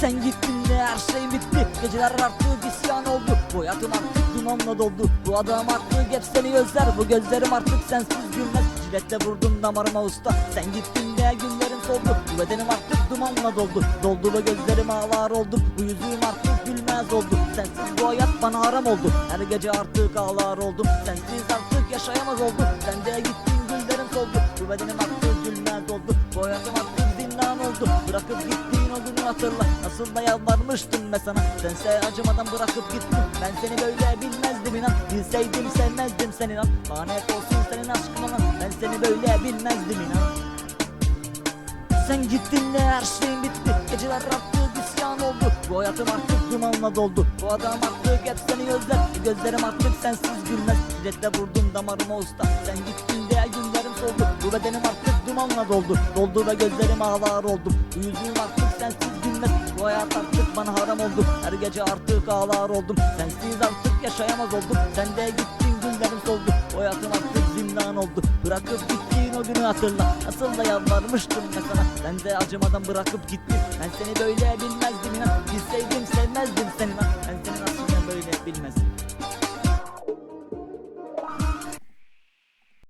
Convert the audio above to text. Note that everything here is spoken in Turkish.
Sen gittin de her şey bitti. Geceler artık isyan oldu. Bu hayatım artık dumanla doldu. Bu adam artık hep seni özler. Bu gözlerim artık sensiz gülmez. Jiletle vurdum damarıma usta. Sen gittin de günlerim soldu. Bu bedenim artık dumanla doldu. Doldu ve gözlerim ağlar oldu. Bu yüzüm artık gülmez oldu. Sensiz bu hayat bana haram oldu. Her gece artık ağlar oldum. Sensiz artık yaşayamaz oldum. Sen de gittin günlerim soldu. Bu bedenim artık gülmez oldu. Bu hayatım artık zindan oldu Bırakıp gittiğin o günü hatırla. Nasıl da yalvarmıştım be sana. Sense acımadan bırakıp gittin Ben seni böyle bilmezdim inan. Bilseydim sevmezdim seni inan. Lanet olsun senin aşkına lan. Ben seni böyle bilmezdim inan. Sen gittin de her şeyin bitti. Geceler artık isyan oldu. Bu hayatım artık dumanla doldu. Bu adam artık hep seni özler. Gözlerim artık sensiz gülmez. Jiletle vurdum damarıma usta. Sen gittin de günlerim soldu. Bu bedenim artık dumanla doldu. Doldu ve gözlerim ağlar oldu. Bu yüzüm artık sensiz gülmez. Bu hayat artık bana haram oldu. Her gece artık ağlar oldum. Sensiz artık yaşayamaz oldum. Sen de gittin günlerim soldu. Bu hayatım artık zindan oldu. Bırakıp gittiğin o günü hatırla. Nasıl da yalvarmıştım ben sana. Ben de acımadan bırakıp gittim Ben seni böyle bilmezdim inan. Bilseydim